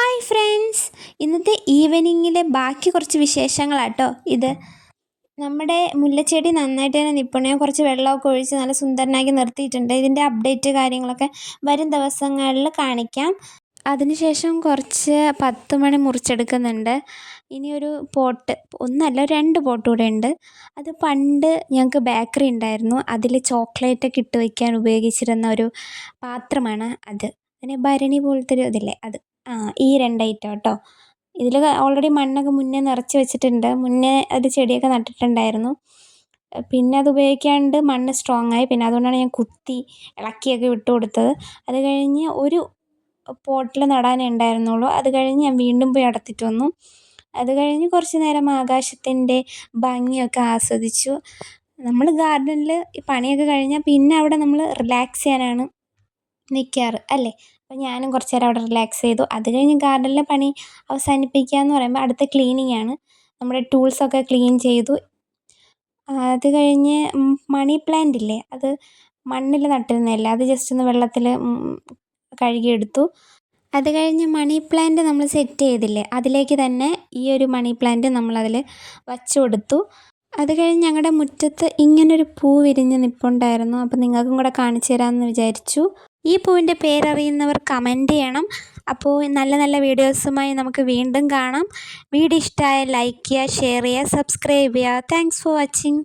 Hi friends ഇന്നത്തെ ഈവനിങ്ങിലെ ബാക്കി കുറച്ച് വിശേഷങ്ങളാട്ടോ. ഇത് നമ്മുടെ മുല്ലച്ചെടി നന്നായിട്ട് തന്നെ നിൽപ്പുണ്ട് ഞാൻ കുറച്ച് വെള്ളമൊക്കെ ഒഴിച്ച് നല്ല സുന്ദരനാക്കി നിർത്തിയിട്ടുണ്ട്. ഇതിന്റെ അപ്ഡേറ്റ് കാര്യങ്ങളൊക്കെ വരും ദിവസങ്ങളിൽ കാണിക്കാം. അതിനുശേഷം കുറച്ച് പത്ത് മണി മുറിച്ചെടുക്കുന്നുണ്ട്. ഇനിയൊരു പോട്ട് ഒന്നല്ല രണ്ട് പോട്ട് കൂടെ ഉണ്ട്. അത് പണ്ട് ഞങ്ങൾക്ക് ബേക്കറി ഉണ്ടായിരുന്നു. അതിൽ ചോക്ലേറ്റൊക്കെ ഇട്ട് വയ്ക്കാൻ ഉപയോഗിച്ചിരുന്ന ഒരു പാത്രമാണ് അത്. പിന്നെ ഭരണി പോലത്തെ ഒരു ഇതില്ലേ? അത്. ആ ഈ രണ്ട് ഐറ്റം കേട്ടോ ഇതിൽ ഓൾറെഡി മണ്ണൊക്കെ മുന്നേ നിറച്ച് വെച്ചിട്ടുണ്ട്. മുന്നേ അത് ചെടിയൊക്കെ നട്ടിട്ടുണ്ടായിരുന്നു. പിന്നെ അത് ഉപയോഗിക്കാണ്ട് മണ്ണ് സ്ട്രോങ് ആയി. പിന്നെ അതുകൊണ്ടാണ് ഞാൻ കുത്തി ഇളക്കിയൊക്കെ വിട്ടു കൊടുത്തത് അത് കഴിഞ്ഞ് ഒരു പോട്ടിൽ നടാനേ ഉണ്ടായിരുന്നുള്ളൂ. അത് കഴിഞ്ഞ് ഞാൻ വീണ്ടും പോയി അടത്തിട്ട് വന്നു. അത് കഴിഞ്ഞ് കുറച്ച് നേരം ആകാശത്തിന്റെ ഭംഗിയൊക്കെ ആസ്വദിച്ചു. നമ്മൾ ഗാർഡനിൽ ഈ പണിയൊക്കെ കഴിഞ്ഞാൽ പിന്നെ അവിടെ നമ്മൾ റിലാക്സ് ചെയ്യാനാണ് നിൽക്കാറ് അല്ലേ? അപ്പോൾ ഞാനും കുറച്ച് നേരം അവിടെ റിലാക്സ് ചെയ്തു. അത് കഴിഞ്ഞ് ഗാർഡനിലെ പണി അവസാനിപ്പിക്കുക എന്ന് പറയുമ്പോൾ അടുത്ത ക്ലീനിങ് ആണ്. നമ്മുടെ ടൂൾസൊക്കെ ക്ലീൻ ചെയ്തു. അത് കഴിഞ്ഞ് മണി പ്ലാന്റ് ഇല്ലേ? അത് മണ്ണിൽ നട്ടിരുന്നതല്ല? അത് ജസ്റ്റ് ഒന്ന് വെള്ളത്തിൽ കഴുകിയെടുത്തു. അത് കഴിഞ്ഞ് മണി പ്ലാന്റ് നമ്മൾ സെറ്റ് ചെയ്തില്ലേ? അതിലേക്ക് തന്നെ ഈ ഒരു മണി പ്ലാന്റ് നമ്മളതിൽ വച്ചു കൊടുത്തു അത് കഴിഞ്ഞ് ഞങ്ങളുടെ മുറ്റത്ത് ഇങ്ങനൊരു പൂ വിരിഞ്ഞ് നിൽപ്പുണ്ടായിരുന്നു അപ്പോൾ നിങ്ങൾക്കും കൂടെ കാണിച്ചു തരാമെന്ന് വിചാരിച്ചു. ഈ പൂവിന്റെ പേരറിയുന്നവർ കമന്റ് ചെയ്യണം. അപ്പോൾ നല്ല നല്ല വീഡിയോസുമായി നമുക്ക് വീണ്ടും കാണാം. വീഡിയോ ഇഷ്ടമായ ലൈക്ക് ചെയ്യുക ഷെയർ ചെയ്യുക സബ്സ്ക്രൈബ് ചെയ്യുക. Thanks for watching